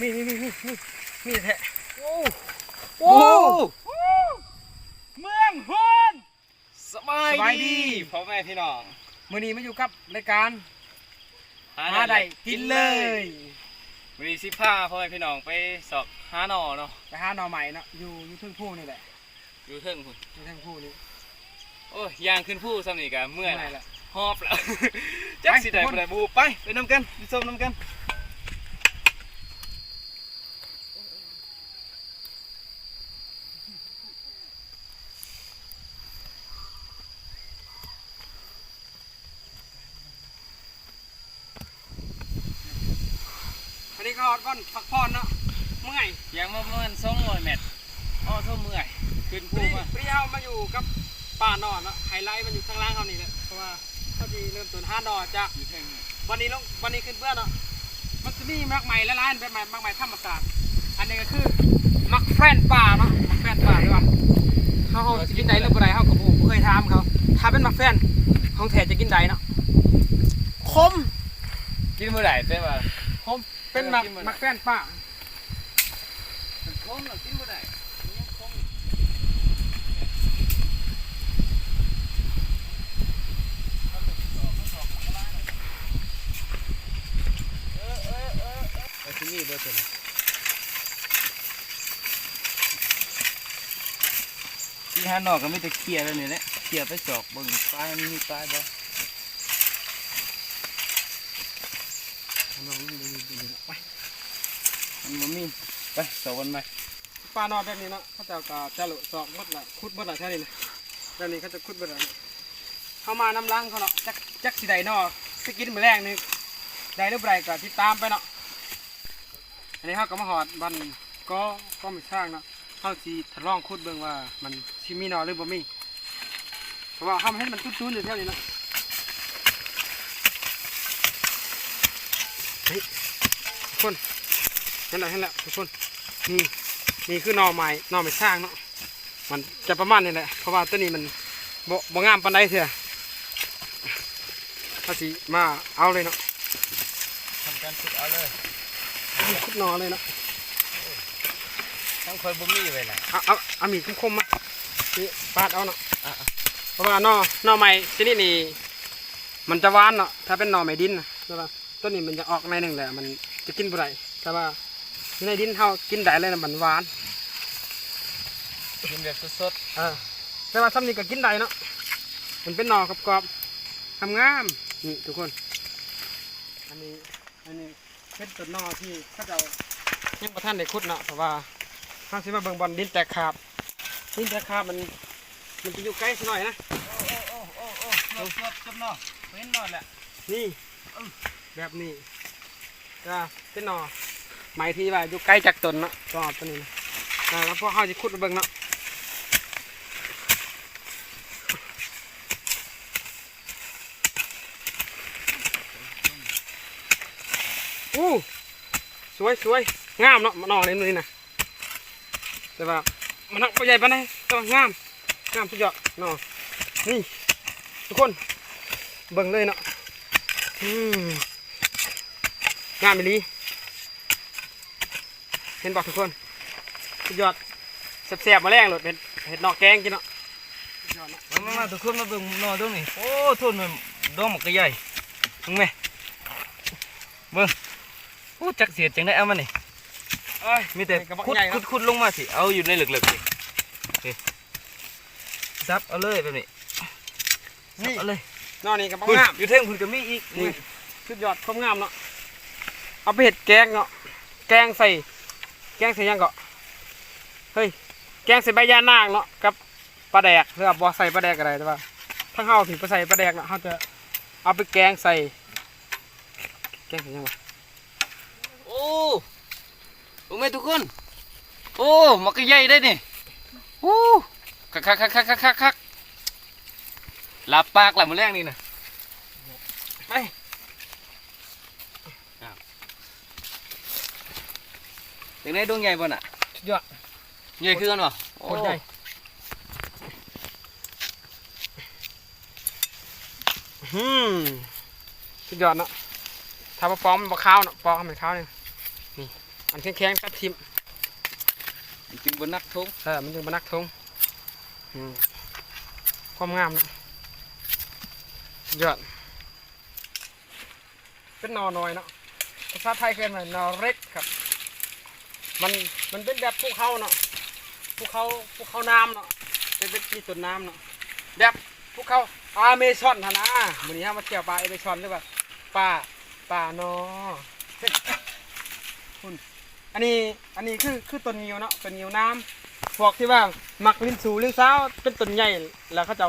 นี่นี่นี่นี่นี่นี่แท้โอ้โอ้เมืองฮอนสบายสบายดีดีพ่อแม่พี่น้องมื้อนี้มาอยู่กับรายการหาได้กินเลยวันนี้สิพาพ่อแม่พี่น้องไปสอบหาหน่อเนาะไปหาหน่อใหม่เนาะอยู่อยู่เทึงผู้นี่แหละอยู่เทิงพุ่นอยู่เทึงผู้นี่โอ้ยยางขึ้นผู้ซ้ำนี่ก็เมื่อยเมื่แล้อยวละหอบแล้วจักสิได้ไปบ่ได้บูไปไปนำกันไปส้มนำกัน ก็ฮอดก่อนพักผ่อนเนาะเมื่อยยางมาประมาณ200เมตรอ้อเท่าเมื่อยขึ้นพอผู้ดีมาพอดีเฮามาอยู่กับป่านอนเนาะไฮไลท์มันอยู่ข้างล่างเฮานี่แหละเพราะว่าพอดีเริ่มต้นห้าดอกจากอยู่เทิงนี่วันนี้ลงวันนี้ขึ้นเพื่อนเนาะมันจะมีมักใหม่ละลายเป็นใหม่มักใหม่ธรรมศาสตร์อันนี้ก็คือมักแฟนป่าเนาะมักแฟนป่าด้วยว่าเขาเขาจะกินได้หรือบ่ได้เขากับผมเคยถามเขาถ้าเป็นมักแฟนของแท้จะกินได้เนาะคมกินบ่ได้แต่ว่าคม เป็นมักกินบ่ได้มักแฟนป่ามันคมเนาะกินบ่ได้มันยังคมเออเออเออที่นี่บ่ตัวนี้ที่หานอกก็ไม่แต่เคลียร์แล้วนี่แหละเคลียร์ไปสอกเบิ่งปลามันมีปลาบ่ น้องนี่นี่นี่นี่ไป มันบ่มีไปสอกกันไหมป่านอนแบบนี้เนาะเขาจะก็จะหลุดซอกหมดละคุดหมดละแค่นี้นะแบบนี้เขาจะคุดหมดละเขามาน้ำล้างเขาเนาะจักจักสิได้เนาะสกินมื้อแรกนี่ได้หรือบ่ได้ก็ติดตามไปเนาะอันนี้เขาก็มาหอดบันก็ก็ไม่สร้างเนาะเขาสิทดลองคุดเบิ่งว่ามันสิมีนอหรือบ่มีเพราะว่าเขาให้มันตุ้นๆอยู่แถวนี้นะเฮ้ยคน เห็นแล้วเห็นแล้วทุกคนนี่นี่คือหนอไม้หนอไม่สร้างเนาะมันจะประมาณนี้แหละเพราะว่าตัวนี้มันบ่บ่งามปานใดเถอะเขาสิมาเอาเลยเนาะทำการขุดเอาเลยคุดหนอเลยเนาะทั้งคนบ่มีไว้น่ะเอาเอาเอามีดคมๆมานี่ปาดเอาเนาะอะเพราะว่าหน่อหน่อไม้ชนิดนี้มันจะหวานเนาะถ้าเป็นหน่อไม้ดินนะแต่ว่าต้นนี้มันจะออกในหนึ่งแหละมันจะกินบ่ได้แต่ว่า ในดินเฮากินได้เลยนะมันหวานกินแบบสดเออแต่ว่าซ้ำนี้ก็กินได้เนาะมันเป็นหน่อกรอบๆทำงามนี่ทุกคน อันนี้อันนี้เป็นต้นหน่อที่เขาเจะยังประท่านได้ขุดเนาะเพราะว่าข้างสิมาเบิ่งบอลดินแตกขาบดินแตกขาบมันมันจะอยู่ใกล้สักหน่อยนะๆโอ้โอ้โอ้โอ้สดจับเนาะเห็นนอนแหละนี่แบบนี้จะเป็นหนอ ไม้ที่ว่าอยู่ใกล้จากต้นเนาะก็ตัวนี้นะแล้วพอเขาจะขุดเบิ่งเนาะอู้สวยสวยงามเนาะมันนอในนี้นะแต่ว่ามันนักใหญ่ปานใดแต่ว่างามงามสุดยอดเนาะนี่ทุกคนเบิ่งเลยเนาะอืมงามอีหลี ห็นบอกทุกคนสุดยอดแซ่บๆมาแรงเลยเป็นเห็ดนอกแกงกินเนาะสุดยอดเนาะมามาทุกคนมาเบิ่งหนอตรงนี้โอ้ทุนมันดองมันก็ใหญ่มึงแม่เบิ่งโอ้จักเสียดจังได้เอามานี่เอ้ยมีแต่กระบอกขุดใหญ่ขุเนาะดขุดลงมาสิเอาอยู่ในเหลึกๆสิโอเคซับเอาเลยแบบนี้ซับนี่เอาเลยนอนี่กระบอกคุณงามอยู่เท่งคุณก็มีอีกนี่สุดยอดความงามเนาะเอาไปเห็ดแกงเนาะแกงใส่ แกงใส่ยังก็เฮ้ยแกงใส่ใบยานางเนาะกับปลาแดกหรือว่าบ่ใส่ปลาแดกอะไรแต่ว่าถ้าเฮาถึงไปใส่ปลาแดกเนาะเฮาจะเอาไปแกงใส่ แกงใส่ยังวะโอ้โอ้แม่ทุกคน โอ้มันก็ใหญ่ได้นี่โอ้คักคักคักคักคักคักคักหลับปากหลับมือแรกนี่นะไปอ้าว อย่างนี้ดวงใหญ่บ่น่ะสุดยอดใหญ่คือกันบ่โคตรใหญ่อืมสุดยอดเนาะถ้าว่าปอมมันบ่ขาวเนาะปอมให้มันขาวนี่นี่อันแข็งๆตัดทิมจึงบนนักทุงเออมันจึงมานักทงอืมความงามนะยอดเป็นหนอน้อยเนาะภาษาไทยเขียนว่าหนอเล็กครับ มันมันเป็นแบบภูเขาเนาะภูเขาภูเขาน้ำเนาะเป็นเป็นมีต้นน้ำเนาะแบบภูเขาอาเมซอนท่านะมื้อนี้ฮะมาเที่ยวป่าเอเมซอนหรือว่าป่าป่าเนาะคุณอันนี้อันนี้คือคือต้นงิ้วเนาะต้นงิ้วน้ำพวกที่ว่ามักลิ้นสูลิ้นสาวเป็นต้นใหญ่แล้วเขาจะ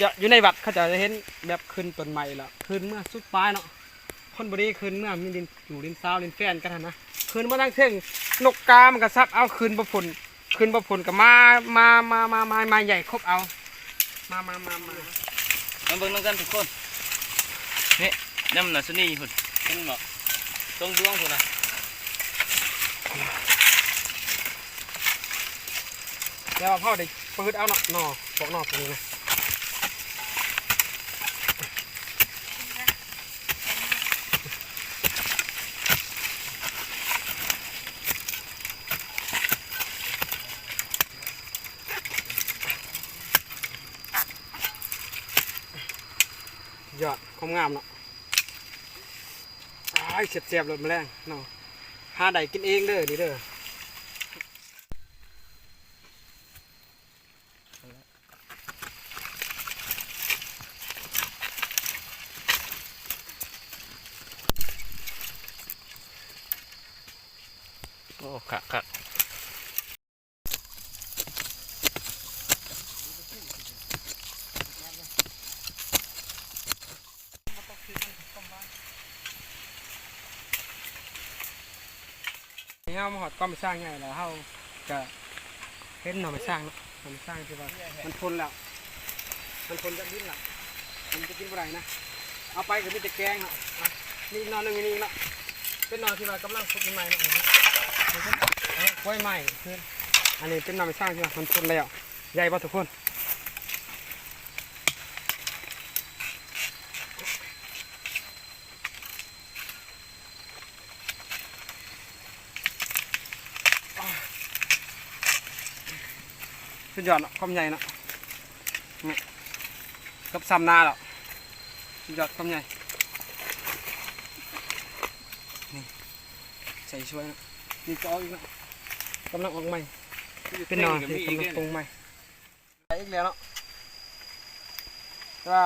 จะอยู่ในวัดเขาจะเห็นแบบขึ้นต้นใหม่ละขึ้นเมื่อสุดปลายเนาะคนบริขึ้นเมื่อมีดินอยู่ลิ้นสาวลิ้นแฟนกันนะ ขึ้นมาตั้งเท่งนกกามันก็ซับเอาขึ้นประผลขึ้นประผลกับมามามามามามาใหญ่ครบเอา มามามามามาเบิ่งน้ำกันทุกคนนี่น้ำหนักสนี่หุ่นเห็นบ่ตรงดวงหุ่นนะแล้วพ่อได้เปิดเอาเนาะหนอพวกหนอตรงนี้นะ ยอดความงามเนาะอ้ายเสียบๆเลยแมลงเนาะหาไดกินเองเด้อนี่เด้อ เฮามาหอดก้อนไปสร้างไงแล้วเฮาจะเห็นหน่อไปสร้างเนาะหน่อไปสร้างที่ว่ามันทนแล้ว มันทนจะดิ้นละมันจะกินเมื่อไหร่นะ เอาไปก็มีแต่แกงเนาะอะนี่นอนหนึงนี่เนาะเป็นนอนที่ว่ากำลังฝึกใหม่เนาะเอาขึ้นเอากล้วยใหม่ขึ้นอันนี้เป็นนอนไปสร้างที่ว่ามันทนแล้ว ใหญ่ป่ะทุกคน สุดยอดเนาะความใหญ่เนาะนี่กับซ้ำนาแล้วสุดยอดความใหญ่นี่ใส่ช่วยเนาะนี่ก็ออีกเนาะกำลังออกใหม่เป็นนอนที่กำลังปรุงใหม่ไปอีกแล้วเนาะว่า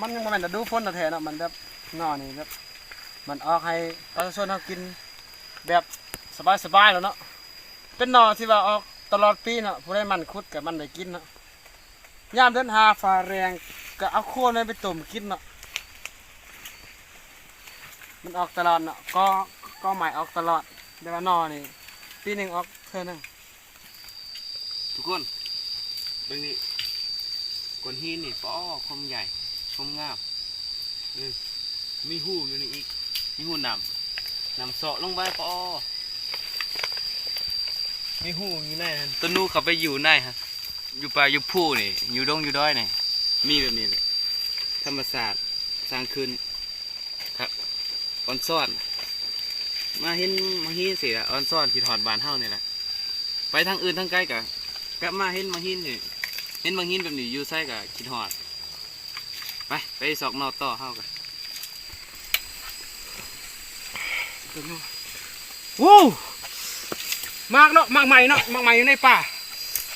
มันยังบ่แม่นแต่ดูฝนแต่แท้เนาะมันแบบนอนนี่แบบมันออกให้ประชาชนเขากินแบบสบายๆแล้วเนาะเป็นนอนที่ว่าออก ตลอดปีเนาะผู้ใดมันคุดกับมันได้กินเนาะยามเดินหาฟ้าแรงก็เอาโคนไว้ไปต้มกินเนาะมันออกตลอดเนาะก็ก็หม่ออกตลอดแต่ว่านอนนี่ปีหนึ่งออกเท่านึงทุกคนเบิ่งนี่ก้อนหินนี่ป้อคมใหญ่คมงามมีหูอยู่นี่อีกมีหูนำนำเสาะลงไปป้อ มีหูอยู่ในนั่นต้นนูเขาไปอยู่ในฮะอยู่ป่าอยู่ผู้นี่อยู่ดงอยู่ด้อยนี่มีแบบนี้แหละธรรมศาสตร์สร้างขึ้นครับออนซ่อน มาเห็นมาเห็นสิละออนซ่อนที่ถอดบานเฮานี่แหละไปทางอื่นทางไกลกะกลับมาเห็นมาหินนี่เห็นบางหินแบบนี้อยู่ใส่กะคิดฮอดไปไปสอกนอกต่อเฮากันวู้ มากเนาะมากใหม่เนาะมากใหม่อยู่ในป่า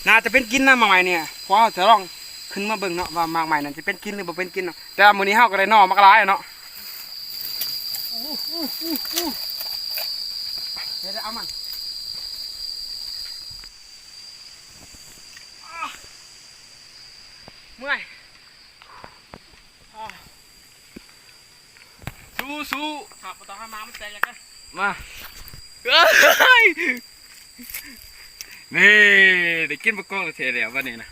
น่าจะเป็นกินนะมากใหม่เนี่ยเพราะเราจะลองขึ้นมาเบิ่งเนาะว่ามากใหม่นั่นจะเป็นกินหรือบ่เป็นกินเนาะแต่ว่ามื้อนี้เฮาก็ได้หนอมากหลายอะเนาะเดี๋ยวๆเอามันอ่าเมื่อยอ่าสู้สู้ครับบ่ต้องให้มามันแตกอย่างกันมาเอ้ย นี่ได้กินบะกองเสียแล้ววันนี้นะ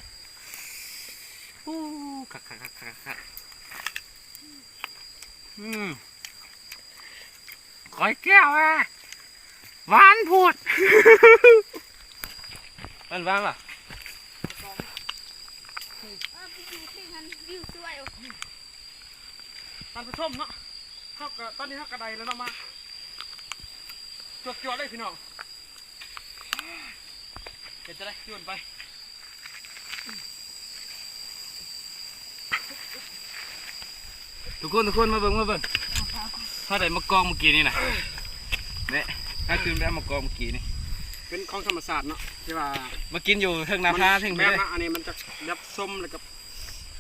โอ้คักคักคักคักคักอืมก้อยแก้วอะหวานพูดมันหวานป่ะเออไปอยู่ที่นั่นวิวสวยโอ้ท่านผู้ชมเนาะเฮาก็ตอนนี้เฮาก็ได้แล้วเนาะมาจวดจวดเลยพี่น้องเดี๋ยวจะได้จวนไปทุกคนทุกคนมาเบิ่งมาเบิ่งถ้าได้มากองเมื่อกี้นี่นะเนี่ยถ้าคืนได้มากองเมื่อกี้นี่เป็นของธรรมศาสตร์เนาะที่ว่ามากินอยู่เทิงนาคาเทิงแบพี่บเลยนะอันนี้มันจะแบบส้มแล้วก็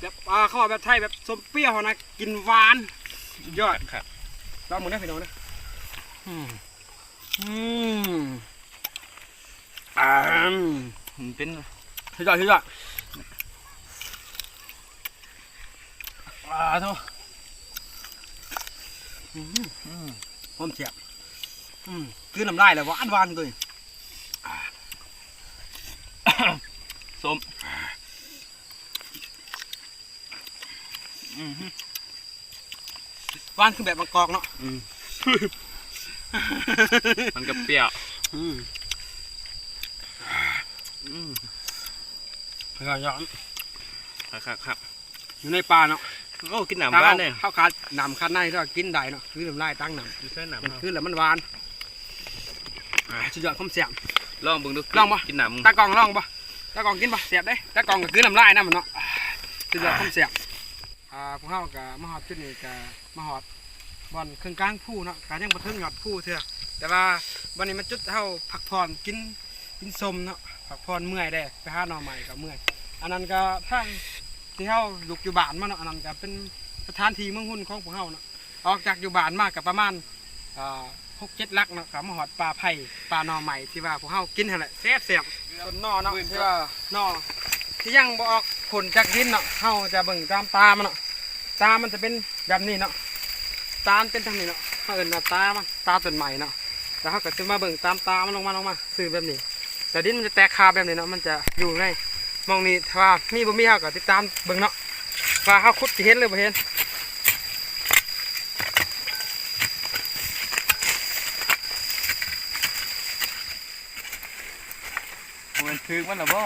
แบบอ่าเขาว่าแบบไทยแบบส้มเปรี้ยวนะกินหวานสุดยอดครับลองหมือนะพี่น้องนะอืมอืมอ่ามัน เป็นสุดยอดสุดยอดอ่าโทษอืมอืมหอมเสียบอืมคือน้ำลายเลยหวานหวานเลยส้มหวานคือแบบมะกอกเนาะมันก็เปรี้ยว อืมอืมสุดยอดครับครับครับอยู่ในป่าเนาะโอ้กินหนามบ้านเนี่ยข้าวขาดหนำคัดในด้วยกินได้เนาะคือน้ำลายตั้งหนดูใช่หนามำคือแล้วมันหวานอ่าสุดยอดคมเสียงลองบิ่งดูลองบ่กินหนามตากองลองปะตากองกินปะเสียบได้ตากองก็คือน้ำลายนะมันเนาะสุดยอดคมเสียงอ่าพวกเขากับมหอดจุดนี้กับมหอดบอลเครื่องกลางผู้เนาะการยังบันทึงหยอดผู้เถอะแต่ว่าวันนี้มันจุดเท่าพักผ่อนกินกินสมเนาะ พักผ่อนเมื่อยได้ไปหาหน่อใหม่กับเมื่อย อันนั้นก็ทางที่เขาลูกอยู่บ้านมาเนาะอันนั้นก็เป็นสถานทีเมืองหุ่นของพวกเขาเนาะออกจากอยู่บ้านมากกับประมาณอ่าหกเจ็ดลักเนาะกับมาหอดปลาไผ่ปลาหน่อใหม่ที่ว่าพวกเขากินหั่นแหละแซ่บเสียงต้นนอเนาะที่ว่านอที่ยังบออกผลจากดินเนาะเฮาจะเบิ่งตามตามันเนาะตามันจะเป็นแบบนี้เนาะตามเป็นทางนี้เนาะเฮาเอิ้นว่าตามันตาต้นใหม่เนาะแล้วเฮาก็จะมาเบิ่งตามตามันลงมาลงมาซื้อแบบนี้ แต่ดินมันจะแตกคาแบบนี้เนาะมันจะอยู่ในมองนี้ถ้าว่ามีบ่มีเฮาก็ติดตามเบิ่งเนาะว่าเฮาขุดสิเห็นหรือบ่เห็นมันถึงมันหรอบ่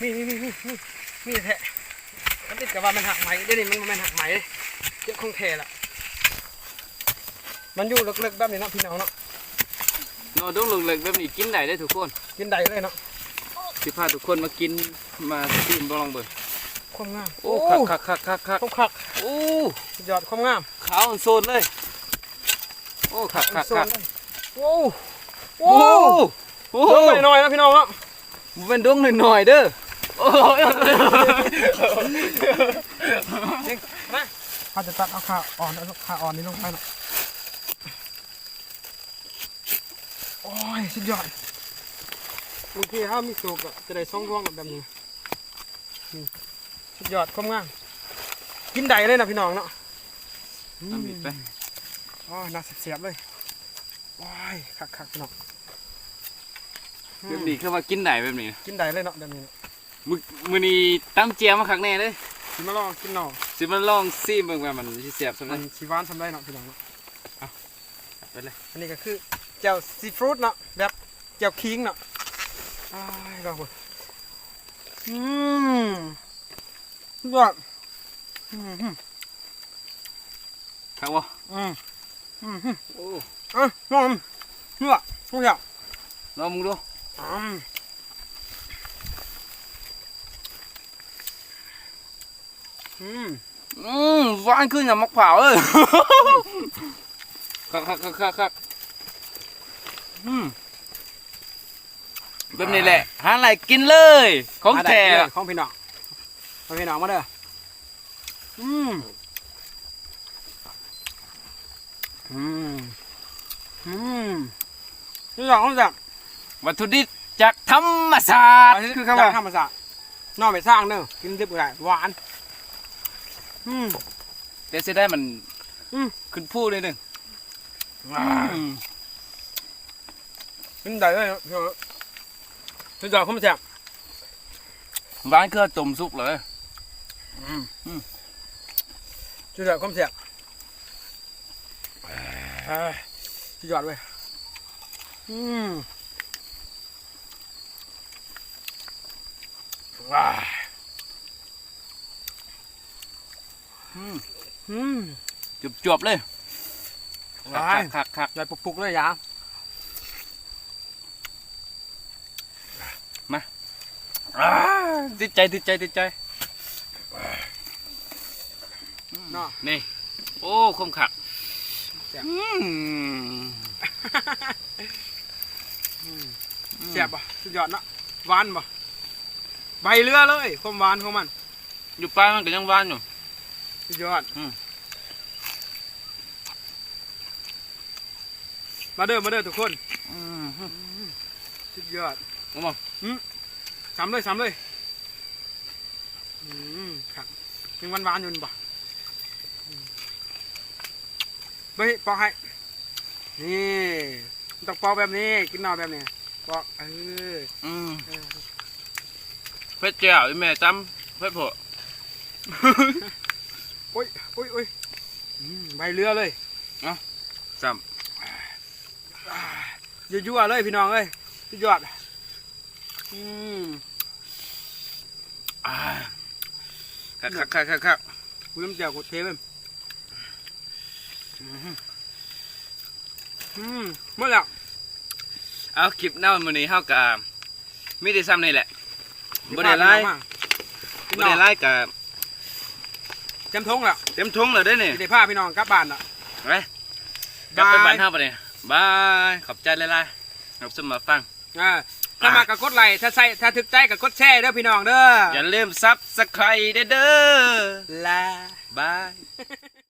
มีมีมีมีมีมีแท้มันติด กับว่ามันหักไหมเดี๋ยวนี้มันบ่แม่นหักไหมเด้เยอะคงแท้ละมันอยู่ลึกๆแบบนี้เนาะพี่น้องเนาะนอดงเล็กๆแบบนี้กินได้ได้ทุกคนกินได้เลยเนาะสิพาทุกคนมากินมาชิมบ่ลองเบิ่งความงามโอ้คักคักคักคักคักความคักโอ้สุดยอดความงามขาวโซนเลยโอ้คักคักโซคันกเลยโอ้โหโอ้โหลงไปหน่อยนะพี่น้องเนาะมันเป็นดงหน่อยๆเด้อโอ้ยจริงนะ เขาจะตัดเอาขาอ่อนเอาขาอ่อนนี้ลงไปเนาะโอ้ยสุดยอดบางทีถ้ามีสุกอะจะได้ซ่องร่วงแบบนี้นี่สุดยอดความงามกินได้เลยนะพี่น้องเนาะเอามีดไปอ๋อน่าเสียบๆเลยว้ายคักคักๆพี่น้องแบบนี้คือว่ากินได้แบบนี้ กินได้เลยเนาะแบบนี้เนาะ มึกมื้อนี้ตั้มเจียมาคักแน่เด้กินมาลองกินหน่อสิมาลองซิมเบิ่งว่ามันสิแซ่บซำมัใดนชีหวานทำได้เนาะพี่น้องเนาะไปเลยอันนี้ก็คือแจ่วซีฟู้ดเนาะแบบแจ่วคิงเนาะอ้ายเราบ่อืมสุดยอดอืมอืมครับบ่อืมอืมอืมโอ้อะลองเนื้อทุกอย่างลองมึงดูอืม อืมอืมหวานขึ้นกับมะพร้าวเอ้ยคักคักคักคักคักอืมแบบนี้แหละหาอะไรกินเลย ของมาได้แท้เลยของพี่น้องของพี่น้องมาเด้ออืมอืมอืมนี่สองของจักวัตถุดิบจากธรรมศาสตร์คืคืออคำคำว่าว่าธรรมศาสตร์นอกไปสร้างเด้อกินดิบก็ได้หวาน อืมเดี๋ยวจะได้มันอืม ขึ้นพูดเลยหนึ่งอืมกินได้เลยเนาะพี่น้องสุดยอดคมแซ่บหวานคือต้มสุกเลยสุดยอดคมแซ่บเอ้ยสุดยอดเว้ยอืมว้าย อืม อืม จุบจวบๆเลยไปคักคักคักใหญ่ปุกๆเลยยาอ่าติดใจติดใจติดใจเนาะนี่ โอ้คมขักแซ่บอืมแซ่บป่ะสุดยอดเนาะหวานป่ะใบเรือเลยความหวานของมัน อยู่ปลามันก็ยังหวานอยู่ สุดยอดอืม มาเด้อมาเด้อทุกคนอืมสุดยอดเอามาสามเลยสามเลยอืมครับยังหวานหวานๆอยู่นี่ป่ะอืมเฮ้ยปอกให้นี่ต้องปอกแบบนี้กินหน่อแบบนี้ปอกเอออืมเออเผ็ดแจ่วอีแม่จำเผ็ดโผโอ้ยโอ้ยโอ้ยอืมใบเรือเลยซ้ยั่วๆเลยพี่น้องเอ้ยสุดยอดอืมำอ่าคักคักคักคักคักกูน้ำเจียวกูเทเลยอืมหมดแล้วเอาคลิปหน้ามื้อนี้เฮากับมีแต่ซ้ำนี่แหละบ่ได้ไล่พี่บ่น้อได้งไล่กับเต็มทงแล้วเต็มทงแล้วเด้อนี่สิได้พาพี่น้องกลับบ้านแล้ว ไปกลับไปบายบ้านเฮาปะเนี่ยบาย ขอบใจหลายๆครับสมมาฟัง อ่าถ้ามากับกดไลค์ถ้าใส่ถ้าถึกใจกับกดแชร์เด้อพี่น้องเด้ออย่าลืมซับสไครต์เด้อลา บาย